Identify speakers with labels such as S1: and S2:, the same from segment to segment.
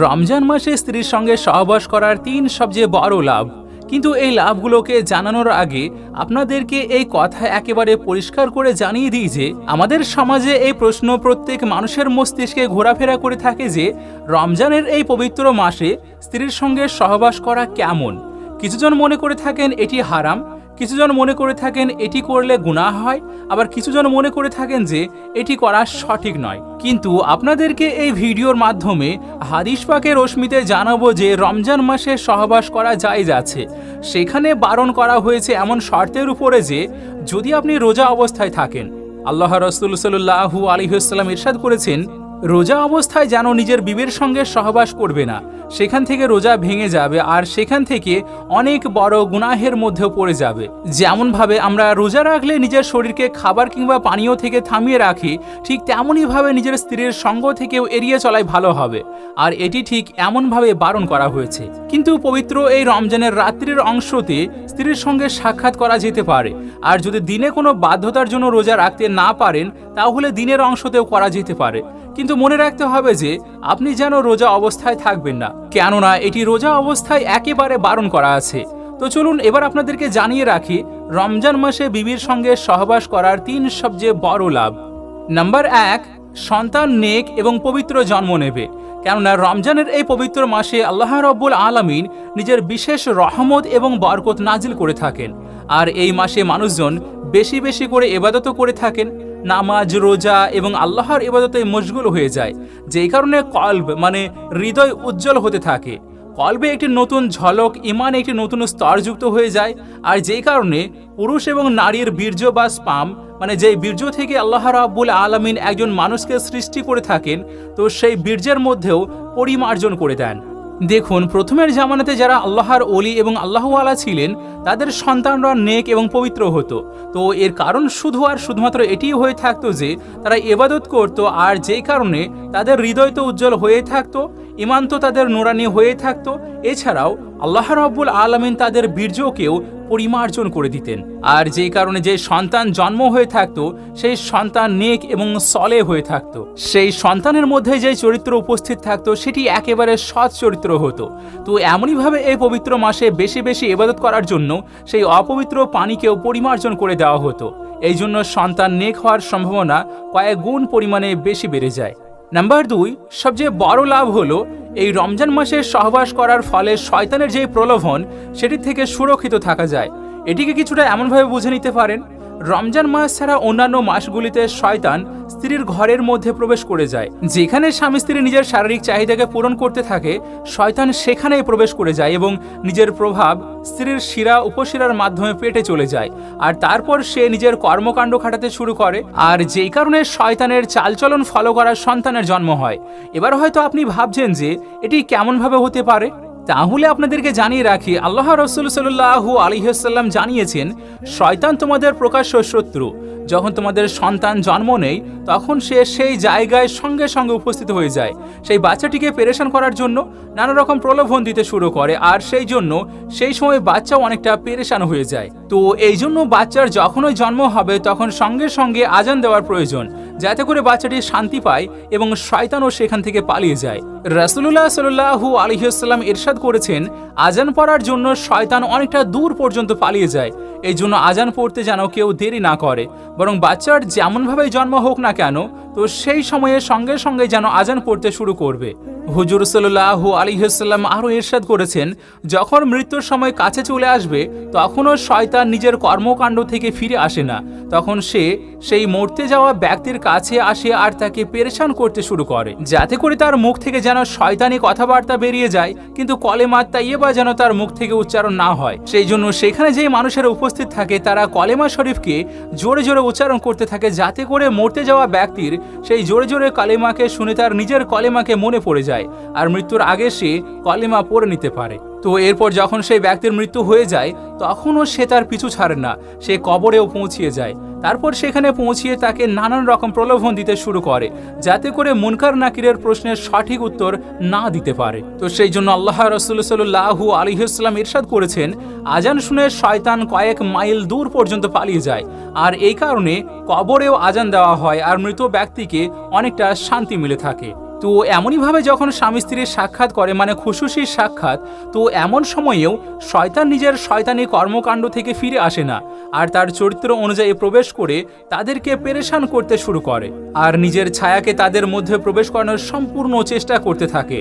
S1: রমজান মাসে স্ত্রীর সঙ্গে সহবাস করার তিন সবচেয়ে বড় লাভ। কিন্তু এই লাভগুলোকে জানানোর আগে আপনাদেরকে এই কথা একেবারে পরিষ্কার করে জানিয়ে দিই যে, আমাদের সমাজে এই প্রশ্ন প্রত্যেক মানুষের মস্তিষ্কে ঘোরাফেরা করে থাকে যে, রমজানের এই পবিত্র মাসে স্ত্রীর সঙ্গে সহবাস করা কেমন? কিছুজন মনে করে থাকেন এটি হারাম কিছুজন মনে করে থাকেন এটি করলে গুনাহ হয়, আবার কিছুজন মনে করে থাকেন যে এটি করা সঠিক নয়। কিন্তু আপনাদেরকে এই ভিডিওর মাধ্যমে হাদিস পাকের রশ্মিতে জানাব যে রমজান মাসে সহবাস করা জায়েজ আছে। সেখানে বারণ করা হয়েছে এমন শর্তের উপরে যে যদি আপনি রোজা অবস্থায় থাকেন, আল্লাহ রসুল সাল্লাহু আলিহাস্লাম ইরশাদ করেছেন রোজা অবস্থায় যেন নিজের বিবের সঙ্গে সহবাস করবে না। সেখান থেকে রোজা ভেঙে যাবে আর সেখান থেকে অনেক বড় গুনাহের মধ্যেও পড়ে যাবে। যেমনভাবে আমরা রোজা রাখলে নিজের শরীরকে খাবার কিংবা পানীয় থেকে থামিয়ে রাখি, ঠিক তেমনইভাবে নিজের স্ত্রীর সঙ্গ থেকেও এড়িয়ে চলাই ভালো হবে। আর এটি ঠিক এমনভাবে বারণ করা হয়েছে। কিন্তু পবিত্র এই রমজানের রাত্রির অংশতে স্ত্রীর সঙ্গে সাক্ষাৎ করা যেতে পারে। আর যদি দিনে কোনো বাধ্যতার জন্য রোজা রাখতে না পারেন, তাহলে দিনের অংশতেও করা যেতে পারে। কিন্তু মনে রাখতে হবে যে আপনি যেন রোজা অবস্থায় থাকবেন না। কেননা এটি রোজা অবস্থায় একেবারে বারণ করা আছে। তো চলুন এবার আপনাদেরকে জানিয়ে রাখি, রমজান মাসে বিবির সঙ্গে সহবাস করার তিন সবচেয়ে বড় লাভ। নাম্বার এক, সন্তান নেক এবং পবিত্র জন্ম নেবে। কেননা রমজানের এই পবিত্র মাসে আল্লাহ রব্বুল আলমিন নিজের বিশেষ রহমত এবং বরকত নাজিল করে থাকেন। আর এই মাসে মানুষজন বেশি বেশি করে এবাদত করে থাকেন। নামাজ, রোজা এবং আল্লাহর ইবাদতে মশগুল হয়ে যায়। যেই কারণে কল্ব মানে হৃদয় উজ্জ্বল হতে থাকে। কল্বে একটি নতুন ঝলক ইমান একটি নতুন স্তর যুক্ত হয়ে যায়। আর যেই কারণে পুরুষ এবং নারীর বীর্য বা স্পাম মানে যেই বীর্য থেকে আল্লাহ রাব্বুল আলমিন একজন মানুষকে সৃষ্টি করে থাকেন, তো সেই বীর্যের মধ্যেও পরিমার্জন করে দেন। দেখুন, প্রথমের জামানাতে যারা আল্লাহর অলি এবং আল্লাহওয়ালা ছিলেন, তাদের সন্তানরা নেক এবং পবিত্র হতো। তো এর কারণ শুধু আর শুধুমাত্র এটিই হয়ে থাকতো যে, তারা এবাদত করত আর যেই কারণে তাদের হৃদয় তো উজ্জ্বল হয়ে থাকতো ইমান তো তাদের নোরানি হয়ে থাকতো। এছাড়াও আল্লাহ রব্বুল আলমিন তাদের বীর্যকেও পরিমার্জন করে দিতেন। আর যেই কারণে যে সন্তান জন্ম হয়ে থাকতো, সেই সন্তান নেক এবং সলে হয়ে থাকতো। সেই সন্তানের মধ্যে যে চরিত্র উপস্থিত থাকতো, সেটি একেবারে সৎ চরিত্র হতো। তো এমনইভাবে এই পবিত্র মাসে বেশি বেশি ইবাদত করার জন্য সেই অপবিত্র পানিকেও পরিমার্জন করে দেওয়া হতো। এই জন্য সন্তান নেক হওয়ার সম্ভাবনা কয়েক গুণ পরিমাণে বেশি বেড়ে যায়। নাম্বার দুই, সবচেয়ে বড় লাভ হলো এই রমজান মাসে সহবাস করার ফলে শয়তানের যে প্রলোভন, সেটি থেকে সুরক্ষিত থাকা যায়। এটিকে কিছুটা এমনভাবে বুঝে নিতে পারেন, রমজান মাস ছাড়া অন্যান্য মাসগুলিতে শয়তান স্ত্রীর ঘরের মধ্যে প্রবেশ করে যায়। যেখানে স্বামী স্ত্রী নিজের শারীরিক চাহিদাকে পূরণ করতে থাকে, শয়তান সেখানেই প্রবেশ করে যায় এবং নিজের প্রভাব স্ত্রীর শিরা উপশিরার মাধ্যমে পেটে চলে যায়। আর তারপর সে নিজের কর্মকাণ্ড খাটাতে শুরু করে। আর যেই কারণে শয়তানের চালচলন ফলো করার সন্তানের জন্ম হয়। এবার হয়তো আপনি ভাবছেন যে, এটি কেমনভাবে হতে পারে? তাহলে আপনাদেরকে জানিয়ে রাখি, আল্লাহ রসুল সাল্লাহু আলিহাল্লাম জানিয়েছেন, শয়তান তোমাদের প্রকাশ্য শত্রু। যখন তোমাদের সন্তান জন্ম নেই, তখন সে সেই জায়গায় সঙ্গে সঙ্গে উপস্থিত হয়ে যায়। সেই বাচ্চাটিকে পেরেশান করার জন্য নানা রকম প্রলোভন দিতে শুরু করে, আর সেই জন্য সেই সময় বাচ্চাও অনেকটা পেরেশান হয়ে যায়। তো এই জন্য বাচ্চার যখনই জন্ম হবে, তখন সঙ্গে সঙ্গে আজান দেওয়ার প্রয়োজন, যাতে করে বাচ্চাটি শান্তি পায় এবং শয়তানও সেখান থেকে পালিয়ে যায়। রাসুল্লাহ সাল্লাহু আলহিউসাল্লাম ইরশাদ করেছেন, আজান পড়ার জন্য শয়তান অনেকটা দূর পর্যন্ত পালিয়ে যায়। এই জন্য আজান পড়তে যেন কেউ দেরি না করে। বরং বাচ্চার যেমনভাবেই জন্ম হোক না কেন তো সেই সময়ে সঙ্গে সঙ্গে যেন আজান পড়তে শুরু করবে। হুজুর সাল্লাহ আলিহাল্লাম আরও ইরশাদ করেছেন, যখন মৃত্যুর সময় কাছে চলে আসবে, তখনও শয়তান নিজের কর্মকাণ্ড থেকে ফিরে আসে না। তখন সে সেই মরতে যাওয়া ব্যক্তির কাছে আসে আর তাকে পেরেশান করতে শুরু করে। যাতে করে তার মুখ থেকে যেন শয়তানি কথাবার্তা বেরিয়ে যায়, কিন্তু কলেমা তাইয়েবা যেন তার মুখ থেকে উচ্চারণ না হয়। সেই জন্য সেখানে যে মানুষেরা উপস্থিত থাকে, তারা কলেমা শরীফকে জোরে জোরে উচ্চারণ করতে থাকে, যাতে করে মরতে যাওয়া ব্যক্তির সেই জোরে জোরে কালিমাকে শুনে তার নিজের কলেমাকে মনে পড়ে যায়, আর মৃত্যুর আগে সে কলেমা পড়ে নিতে পারে। তো এরপর যখন সেই ব্যক্তির মৃত্যু হয়ে যায়, তখনও সে তার পিছু ছাড়ে না, সে কবরেও পৌঁছিয়ে যায়। তারপর সেখানে পৌঁছিয়ে তাকে নানান রকম প্রলোভন দিতে শুরু করে, যাতে করে মুনকার নাকিরের প্রশ্নের সঠিক উত্তর না দিতে পারে। তো সেই জন্য আল্লাহ রসুল সাল্লাহু আলিহাস্লাম ইরশাদ করেছেন, আজান শুনে শয়তান কয়েক মাইল দূর পর্যন্ত পালিয়ে যায়। আর এই কারণে কবরেও আজান দেওয়া হয় আর মৃত ব্যক্তিকে অনেকটা শান্তি মিলে থাকে। তো এমনইভাবে যখন স্বামী স্ত্রীর সাক্ষাৎ করে মানে খুশুসির সাক্ষাৎ, তো এমন সময়েও শয়তান নিজের শয়তানি কর্মকাণ্ড থেকে ফিরে আসে না আর তার চরিত্র অনুযায়ী প্রবেশ করে তাদেরকে পেরেশান করতে শুরু করে আর নিজের ছায়াকে তাদের মধ্যে প্রবেশ করানোর সম্পূর্ণ চেষ্টা করতে থাকে।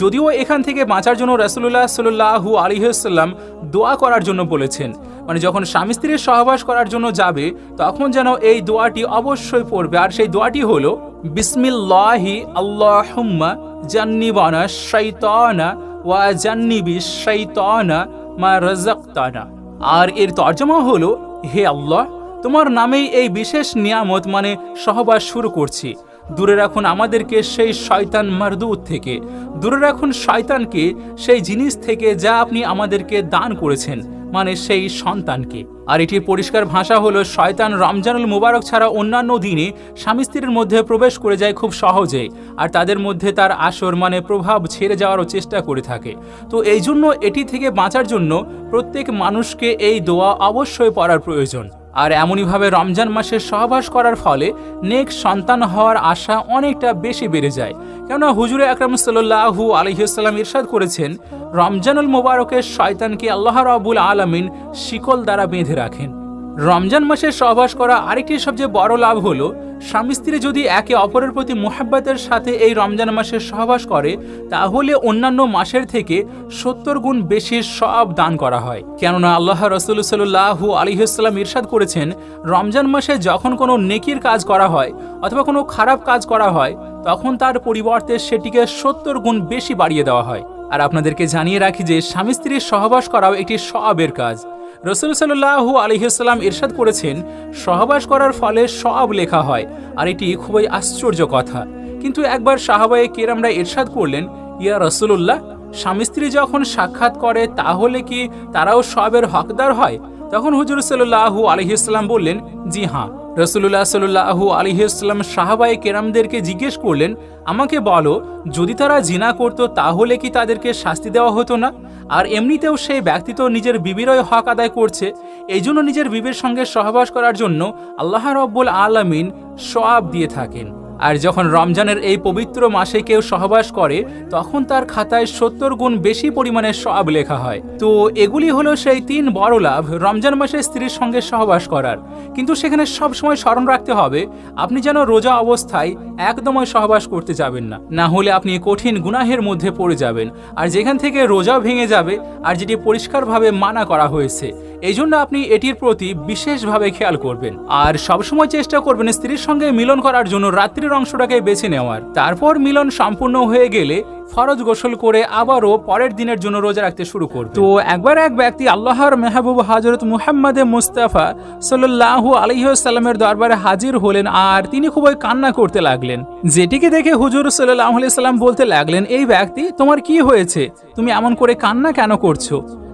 S1: যদিও এখান থেকে বাঁচার জন্য রাসুল্লাহ সাল্লাহু আলিহাল্লাম দোয়া করার জন্য বলেছেন মানে যখন স্বামী স্ত্রীর সহবাস করার জন্য যাবে, তখন যেন এই দোয়াটি অবশ্যই পড়বে। আর সেই দোয়াটি হলো বিসমিল্লাহি আল্লাহুম্মা জান্নিবানা শাইতানা ওয়া জান্নিবি শাইতানা মা রাযাকতানা। আর এর তর্জমা হলো, হে আল্লাহ, তোমার নামেই এই বিশেষ নিয়ামত মানে সহবাস শুরু করছি। দূরে রাখুন আমাদেরকে সেই শয়তান মারদুদ থেকে। দূরে রাখুন শয়তানকে সেই জিনিস থেকে যা আপনি আমাদেরকে দান করেছেন। মানে সেই সন্তানকে। আর এটির পরিষ্কার ভাষা হলো, শয়তান রমজানুল মুবারক ছাড়া অন্যান্য দিনে স্বামী স্ত্রীর মধ্যে প্রবেশ করে যায় খুব সহজে, আর তাদের মধ্যে তার আসর মানে প্রভাব ছেড়ে যাওয়ারও চেষ্টা করে থাকে। তো এই জন্য এটি থেকে বাঁচার জন্য প্রত্যেক মানুষকে এই দোয়া অবশ্যই পড়ার প্রয়োজন। আর এমনইভাবে রমজান মাসে সহবাস করার ফলে নেক সন্তান হওয়ার আশা অনেকটা বেশি বেড়ে যায়। কেননা হুজুরে আকরাম সাল্লু আলহিউসাল্লাম ইরশাদ করেছেন, রমজানুল মোবারকের শয়তানকে আল্লাহ রাবুল আলমিন শিকল দ্বারা বেঁধে রাখেন। রমজান মাসে সহবাস করা আরেকটি সবচেয়ে বড় লাভ হলো, স্বামী স্ত্রী যদি একে অপরের প্রতি মোহাব্বতের সাথে এই রমজান মাসে সহবাস করে, তাহলে অন্যান্য মাসের থেকে সত্তর গুণ বেশি সব দান করা হয়। কেননা আল্লাহ রসুল সাল্লাহু আলিহাস্লাম ইরশাদ করেছেন, রমজান মাসে যখন কোনো নেকির কাজ করা হয় অথবা কোনো খারাপ কাজ করা হয়, তখন তার পরিবর্তে সেটিকে সত্তর গুণ বেশি বাড়িয়ে দেওয়া হয়। আর আপনাদেরকে জানিয়ে রাখি যে, স্বামী স্ত্রীর সহবাস করাও একটি সবের কাজ। রসুল সাল্লাহু আলহিসাল্লাম ইরশাদ করেছেন, সহবাস করার ফলে সব লেখা হয়, আর এটি খুবই আশ্চর্য কথা। কিন্তু একবার সাহাবায়ে কেরামরা ইরশাদ করলেন, ইয়া রসুল্লাহ স্বামী স্ত্রী যখন সাক্ষাৎ করে, তাহলে কি তারাও সবের হকদার হয়? তখন হুজুর সাল্লাহু আলহিসাল্লাম বললেন, জি হ্যাঁ। রসুল্লাহ সাল্লাহু আলিহাস্লাম সাহাবাই কেরামদেরকে জিজ্ঞেস করলেন, আমাকে বলো, যদি তারা জিনা করত তাহলে কি তাদেরকে শাস্তি দেওয়া হতো না? আর এমনিতেও সেই ব্যক্তি তো নিজের বিবিরয় হক আদায় করছে। এই জন্য নিজের বিবির সঙ্গে সহবাস করার জন্য আল্লাহ রব্বুল আলমিন সব দিয়ে থাকেন। আর যখন রমজানের এই পবিত্র মাসে কেউ সহবাস করে, তখন তার খাতায় সত্তর গুণ বেশি পরিমাণে সব লেখা হয়। তো এগুলি হলো সেই তিন বড় লাভ, রমজান মাসে স্ত্রীর সঙ্গে সহবাস করার। কিন্তু সেখানে সব সময় স্মরণ রাখতে হবে, আপনি যেন রোজা অবস্থায় একদমই সহবাস করতে যাবেন না। না হলে আপনি কঠিন গুনাহের মধ্যে পড়ে যাবেন, আর যেখান থেকে রোজা ভেঙে যাবে, আর যেটি পরিষ্কারভাবে মানা করা হয়েছে। এই জন্য আপনি এটির প্রতি বিশেষভাবে খেয়াল করবেন। আর সবসময় চেষ্টা করবেন স্ত্রীর সঙ্গে মিলন করার জন্য রাত্রির অংশটাকে বেছে নেওয়ার। তারপর মিলন সম্পূর্ণ হয়ে গেলে ফরজ গোসল করে আবারও পরের দিনের জন্য রোজা রাখতে শুরু করবে। তো একবার এক ব্যক্তি আল্লাহর মেহবুব হজরত মুহাম্মদে মুস্তাফা সাল্লাহ আলহিসাল্লামের দরবারে হাজির হলেন আর তিনি খুবই কান্না করতে লাগলেন। যেটিকে দেখে হুজুর সাল্লাহ সাল্লাম বলতে লাগলেন, এই ব্যক্তি, তোমার কি হয়েছে? তুমি এমন করে কান্না কেন করছ?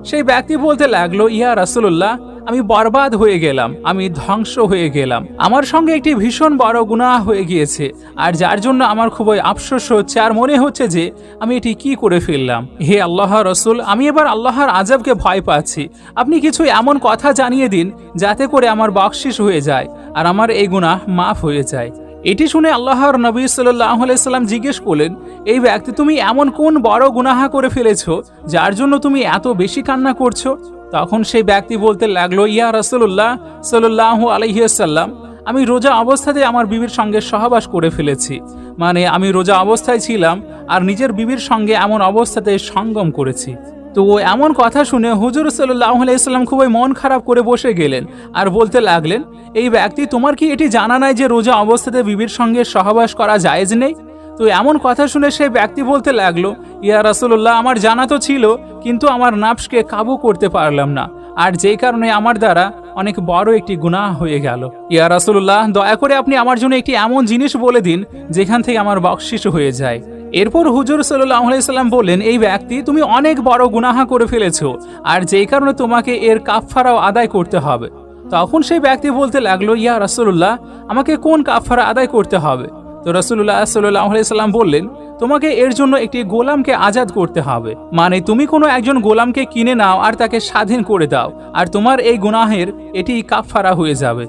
S1: সেই ব্যক্তি বলতে লাগল, ইয়া রাসুল্লাহ আমি বরবাদ হয়ে গেলাম, আমি ধ্বংস হয়ে গেলাম। আমার সঙ্গে একটি ভীষণ বড় গুনাহ হয়ে গিয়েছে, আর যার জন্য আমার খুবই আফসোস হচ্ছে আর মনে হচ্ছে যে আমি এটি কি করে ফেললাম। হে আল্লাহ রসুল, আমি এবার আল্লাহর আজাবকে ভয় পাচ্ছি। আপনি কিছু এমন কথা জানিয়ে দিন যাতে করে আমার বকশিস হয়ে যায় আর আমার এই গুনাহ মাফ হয়ে যায়। এটি শুনে আল্লাহর নবী সাল্লাম জিজ্ঞেস করলেন, এই ব্যক্তি, তুমি এমন কোন বড় গুনাহা করে ফেলেছো যার জন্য তুমি এত বেশি কান্না করছ? তখন সেই ব্যক্তি বলতে লাগল, ইয়া রসুল্লাহ সাল্লাহ আলহিয়াসাল্লাম আমি রোজা অবস্থাতে আমার বিবির সঙ্গে সহবাস করে ফেলেছি। মানে আমি রোজা অবস্থায় ছিলাম আর নিজের বিবির সঙ্গে এমন অবস্থাতে সঙ্গম করেছি। তো ও এমন কথা শুনে হুজুর সাল্লাহ আলাইসাল্লাম খুবই মন খারাপ করে বসে গেলেন আর বলতে লাগলেন, এই ব্যক্তি, তোমার কি এটি জানা নাই যে রোজা অবস্থাতে বিবির সঙ্গে সহবাস করা জায়েজ নেই? তো এমন কথা শুনে সেই ব্যক্তি বলতে লাগল, ইয়া রাসুল্লাহ আমার জানা তো ছিল, কিন্তু আমার নাফসকে কাবু করতে পারলাম না। আর যেই কারণে আমার দ্বারা অনেক বড় একটি গুনাহ হয়ে গেল। ইয়া রাসুল্লাহ দয়া করে আপনি আমার জন্য একটি এমন জিনিস বলে দিন, যেখান থেকে আমার বকশিস হয়ে যায়। এরপর হুজুর সাল্লাহ আলাইসাল্লাম বললেন, এই ব্যক্তি, তুমি অনেক বড় গুনাহা করে ফেলেছো, আর যেই কারণে তোমাকে এর কাফফারাও আদায় করতে হবে। তখন সেই ব্যক্তি বলতে লাগল, ইয়া রাসূলুল্লাহ, আমাকে কোন কাফফারা আদায় করতে হবে? তো রসুল্লাহ সাল্লাহ আলাইসাল্লাম বললেন, তোমাকে এর জন্য একটি গোলামকে আজাদ করতে হবে। মানে তুমি কোনো একজন গোলামকে কিনে নাও আর তাকে স্বাধীন করে দাও, আর তোমার এই গুনাহের এটি কাফফারা হয়ে যাবে।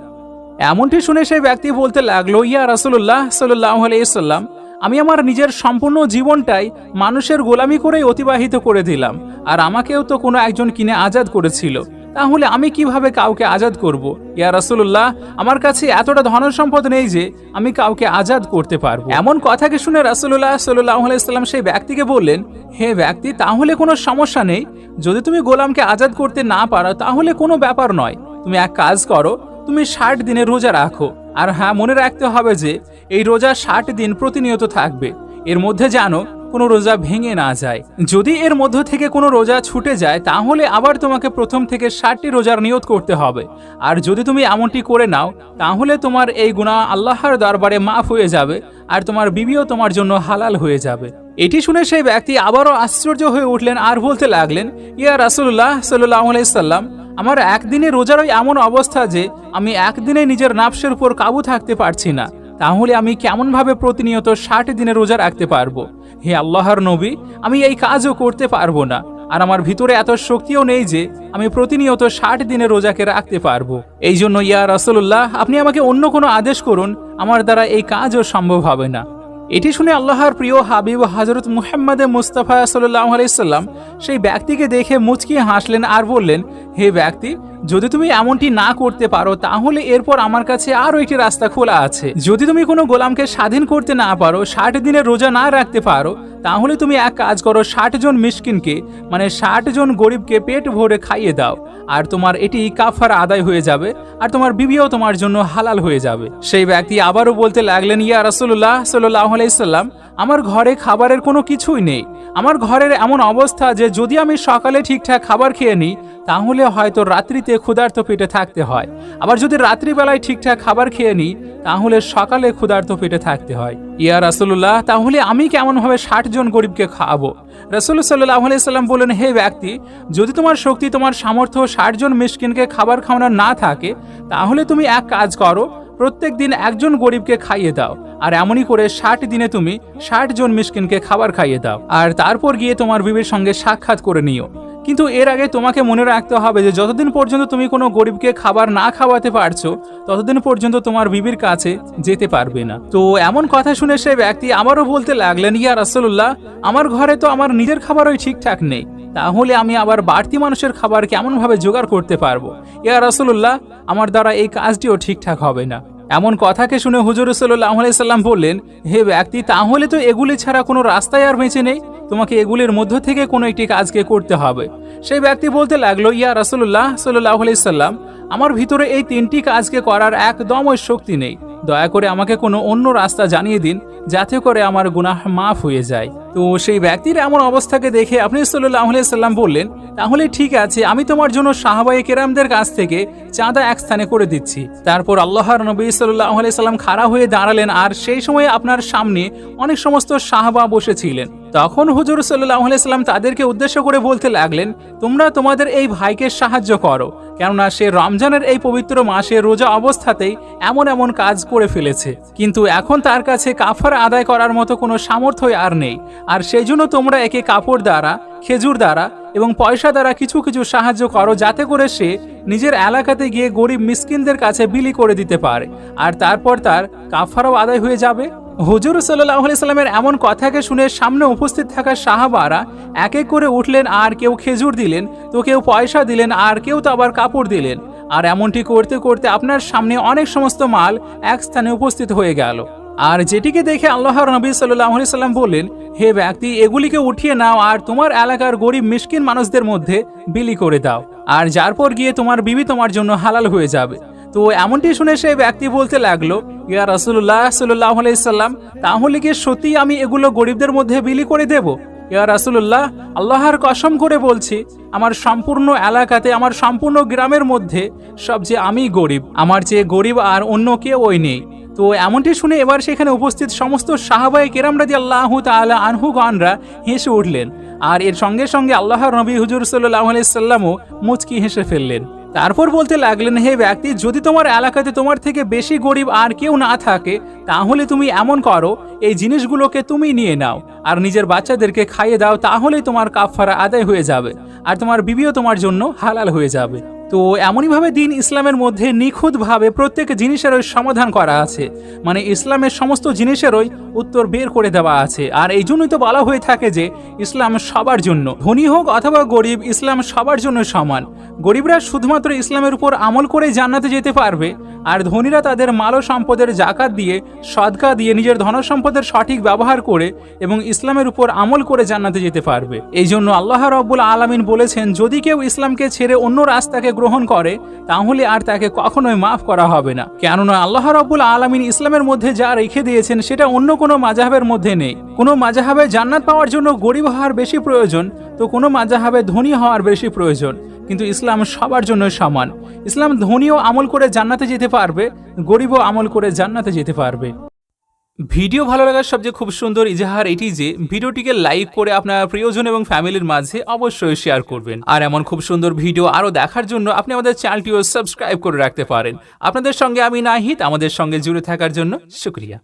S1: এমনটি শুনে সেই ব্যক্তি বলতে লাগল, ইয়া রাসূলুল্লাহ সাল্লাহ আলাইসাল্লাম আমি আমার নিজের সম্পূর্ণ জীবনটাই মানুষের গোলামি করেই অতিবাহিত করে দিলাম, আর আমাকেও তো কোনো একজন কিনে আজাদ করেছিল। তাহলে আমি কীভাবে কাউকে আজাদ করব? ইয়া রাসূলুল্লাহ, আমার কাছে এতটা ধন সম্পদ নেই যে আমি কাউকে আজাদ করতে পারব। এমন কথাকে শুনে রাসূলুল্লাহ সাল্লাল্লাহু আলাইহি সাল্লাম সেই ব্যক্তিকে বললেন, হে ব্যক্তি, তাহলে কোনো সমস্যা নেই। যদি তুমি গোলামকে আজাদ করতে না পারো, তাহলে কোনো ব্যাপার নয়। তুমি এক কাজ করো, তুমি ষাট দিনের রোজা রাখো। আর হ্যাঁ মনে রাখতে হবে যে এই রোজা ষাট দিন প্রতিনিয়ত থাকবে। এর মধ্যে জানো কোনো রোজা ভেঙে না যায়। যদি এর মধ্য থেকে কোনো রোজা ছুটে যায়, তাহলে আবার তোমাকে প্রথম থেকে ষাটটি রোজার নিয়ত করতে হবে। আর যদি তুমি এমনটি করে নাও, তাহলে তোমার এই গুণা আল্লাহর দরবারে মাফ হয়ে যাবে, আর তোমার বিবিও তোমার জন্য হালাল হয়ে যাবে। এটি শুনে সেই ব্যক্তি আবারও আশ্চর্য হয়ে উঠলেন আর বলতে লাগলেন, ইয়া রাসুল্লাহ সাল্লাহ আলাইসাল্লাম আমার একদিনে রোজারও এমন অবস্থা যে, আমি একদিনে নিজের নাফসের উপর কাবু থাকতে পারছি না। তাহলে আমি কেমনভাবে প্রতিনিয়ত ষাট দিনে রোজা রাখতে পারব? হে আল্লাহর নবী, আমি এই কাজও করতে পারব না। আর আমার ভিতরে এত শক্তিও নেই যে আমি প্রতিনিয়ত ষাট দিনে রোজাকে রাখতে পারব। এই জন্য ইয়া রসল্লাহ আপনি আমাকে অন্য কোনো আদেশ করুন, আমার দ্বারা এই কাজও সম্ভব হবে না। এটি শুনে আল্লাহর প্রিয় হাবিব হজরত মুহাম্মদে মুস্তাফা সাল্লাহ আলাইসাল্লাম সেই ব্যক্তিকে দেখে মুচকিয়ে হাসলেন আর বললেন হে ব্যক্তি, যদি তুমি এমনটি না করতে পারো, তাহলে এরপর আমার কাছে আরও একটি রাস্তা খোলা আছে। যদি তুমি কোনো গোলামকে স্বাধীন করতে না পারো, ষাট দিনের রোজা না রাখতে পারো, তাহলে তুমি এক কাজ করো, ষাট জন মিসকিনকে মানে ষাট জন গরিবকে পেট ভরে খাইয়ে দাও, আর তোমার এটি কাফার আদায় হয়ে যাবে, আর তোমার বিবিও তোমার জন্য হালাল হয়ে যাবে। সেই ব্যক্তি আবারও বলতে লাগলেন, ইয়া রাসুল্লাহ সাল্লাহ আলাইসাল্লাম আমার ঘরে খাবারের কোনো কিছুই নেই। আমার ঘরের এমন অবস্থা যে যদি আমি সকালে ঠিকঠাক খাবার খেয়ে নিই, তাহলে হয়তো রাত্রিতে ক্ষুধার্ত পেটে থাকতে হয়। আবার যদি রাত্রিবেলায় ঠিকঠাক খাবার খেয়ে নিই, তাহলে সকালে ক্ষুধার্ত পেটে থাকতে হয়। ইয়া রাসুল্লাহ তাহলে আমি কেমনভাবে ষাট জন গরিবকে খাওয়াবো? রসুল সাল্লাহ সাল্লাম বললেন, হে ব্যক্তি, যদি তোমার শক্তি, তোমার সামর্থ্য ষাট জন মিসকিনকে খাবার খাওয়ানোর না থাকে, তাহলে তুমি এক কাজ করো প্রত্যেক দিন একজন গরিবকে খাইয়ে দাও, আর এমনই করে ষাট দিনে তুমি ষাট জন মিসকিনকে খাবার খাইয়ে দাও। আর তারপর গিয়ে তোমার বিবির সঙ্গে সাক্ষাৎ করে নিও। কিন্তু এর আগে তোমাকে মনে রাখতে হবে যে, যতদিন পর্যন্ত তুমি কোনো গরিবকে খাবার না খাওয়াতে পারছ, ততদিন পর্যন্ত তোমার বিবির কাছে যেতে পারবে না। তো এমন কথা শুনে সে ব্যক্তি আমারও বলতে লাগলেন, ইয়া রাসুল্লাহ আমার ঘরে তো আমার নিজের খাবারই ঠিকঠাক নেই। তাহলে আমি আবার বাড়তি মানুষের খাবার কেমনভাবে জোগাড় করতে পারব? ইয়া রাসুল্লাহ আমার দ্বারা এই কাজটিও ঠিকঠাক হবে না। এমন কথাকে শুনে হুজুর সাল্লাহ সাল্লাম বললেন, হে ব্যক্তি, তাহলে তো এগুলি ছাড়া কোনো রাস্তায় আর বেঁচে নেই। তোমাকে এগুলির মধ্য থেকে কোনো একটি কাজকে করতে হবে। সেই ব্যক্তি বলতে লাগল, ইয়া রাসুল্লাহ সাল্লাহ সাল্লাম, আমার ভিতরে এই তিনটি কাজকে করার একদম ওই শক্তি নেই। দয়া করে আমাকে কোনো অন্য রাস্তা জানিয়ে দিন, যাতে করে আমার গুনাহ মাফ হয়ে যায়। তো সেই ব্যক্তির এমন অবস্থাকে দেখে আপনি সাল্লাহ সাল্লাম বললেন, তাহলে ঠিক আছে, আমি তোমার জন্য সাহাবাই কেরামদের কাছ থেকে চাঁদা এক স্থানে করে দিচ্ছি। তারপর আল্লাহর নবী সাল্লাহ সাল্লাম খাড়া হয়ে দাঁড়ালেন আর সেই সময় আপনার সামনে অনেক সমস্ত সাহাবা বসেছিলেন। তখন হুজুর সাল্লাহ সাল্লাম তাদেরকে উদ্দেশ্য করে বলতে লাগলেন, তোমরা তোমাদের এই ভাইকে সাহায্য করো, কেননা সে রমজানের এই পবিত্র মাসে রোজা অবস্থাতেই এমন এমন কাজ করে ফেলেছে। কিন্তু এখন তার কাছে কাফার আদায় করার মতো কোনো সামর্থ্য আর নেই। আর সেই জন্য তোমরা একে কাপড় দ্বারা, খেজুর দ্বারা এবং পয়সা দ্বারা কিছু কিছু সাহায্য করো যাতে করে সে নিজের এলাকাতে গিয়ে গরিব মিসকিনদের কাছে বিলি করে দিতে পারে। আর তারপর তার কাফারও আদায় হয়ে যাবে। হুজুর সাল্লাহ সাল্লামের এমন কথাকে শুনে সামনে উপস্থিত থাকা সাহাবারা এক এক করে উঠলেন, আর কেউ খেজুর দিলেন, তো কেউ পয়সা দিলেন, আর কেউ তো আবার কাপড় দিলেন। আর এমনটি করতে করতে আপনার সামনে অনেক সমস্ত মাল এক স্থানে উপস্থিত হয়ে গেল। আর যেটিকে দেখে আল্লাহর নবী সাল্লাহ সাল্লাম বললেন, হে ব্যক্তি, এগুলিকে উঠিয়ে নাও আর তোমার এলাকার গরিব মিসকিন মানুষদের মধ্যে বিলি করে দাও, আর যার পর গিয়ে তোমার বিবি তোমার জন্য হালাল হয়ে যাবে। তো এমনটি শুনে সে ব্যক্তি বলতে লাগল, ইয়া রাসুল্লাহ সাল্লাহ তাহলে কি সত্যি আমি এগুলো গরিবদের মধ্যে বিলি করে দেব? ইয়া রাসুল্লাহ আল্লাহর কসম করে বলছি, আমার সম্পূর্ণ এলাকাতে, আমার সম্পূর্ণ গ্রামের মধ্যে সবচেয়ে আমি গরিব, আমার চেয়ে গরিব আর অন্য কেউ ওই নেই। তো এমনটি শুনে এবার সেখানে উপস্থিত সমস্ত সাহাবাই কেরাম রাদি আল্লাহ তালা আনহুগণরা হেসে উঠলেন। আর এর সঙ্গে সঙ্গে আল্লাহ নবী হুজুর সাল্লাহ আলাইসাল্লামও মুচকি হেসে ফেললেন। তারপর বলতে লাগলেন, হে ব্যক্তি, যদি তোমার এলাকাতে তোমার থেকে বেশি গরিব আর কেউ না থাকে, তাহলে তুমি এমন করো, এই জিনিসগুলোকে তুমি নিয়ে নাও। আর নিজের বাচ্চাদেরকে খাইয়ে দাও, তাহলেই তোমার কাফারা আদায় হয়ে যাবে। আর তোমার বিবিও তোমার জন্য হালাল হয়ে যাবে। তো এমনইভাবে দিন ইসলামের মধ্যে নিখুঁতভাবে প্রত্যেক জিনিসেরই সমাধান করা আছে। মানে ইসলামের সমস্ত জিনিসেরই উত্তর বের করে দেওয়া আছে। আর এই জন্যই তো বলা হয়ে থাকে যে, ইসলাম সবার জন্য। ধনী হোক অথবা গরিব, ইসলাম সবার জন্য সমান। গরিবরা শুধুমাত্র ইসলামের উপর আমল করে জান্নাতে যেতে পারবে, আর ধনীরা তাদের মাল সম্পদের জাকাত দিয়ে, সদকা দিয়ে নিজের ধন সম্পদের সঠিক ব্যবহার করে এবং ইসলামের উপর আমল করে জান্নাতে যেতে পারবে। এই জন্য আল্লাহ রব্বুল আলমিন বলেছেন, যদি কেউ ইসলামকে ছেড়ে অন্য রাস্তাকে গ্রহণ করে, তাহলে আর তাকে কখনোই মাফ করা হবে না। কেননা আল্লাহ রব্বুল আলমিন ইসলামের মধ্যে যা রেখে দিয়েছেন, সেটা অন্য কোনো মাজাহের মধ্যে নেই। কোনো মাজাহাবে জান্নাত পাওয়ার জন্য গরিব হওয়ার বেশি প্রয়োজন, তো কোনো মাজাহাবে ধনী হওয়ার বেশি প্রয়োজন। কিন্তু ইসলাম সবার জন্য সমান। ইসলাম ধনীও আমল করে জান্নাতে যেতে পারবে, গরিবও আমল করে জান্নাতে যেতে পারবে। ভিডিও ভালো লাগার সবচেয়ে খুব সুন্দর ইজাহার এটি যে, ভিডিওটিকে লাইক করে আপনার প্রিয়জন এবং ফ্যামিলির মাঝে অবশ্যই শেয়ার করবেন। আর এমন খুব সুন্দর ভিডিও আরও দেখার জন্য আপনি আমাদের চ্যানেলটিও সাবস্ক্রাইব করে রাখতে পারেন। আপনাদের সঙ্গে আমি নাহিদ, আমাদের সঙ্গে জুড়ে থাকার জন্য শুক্রিয়া।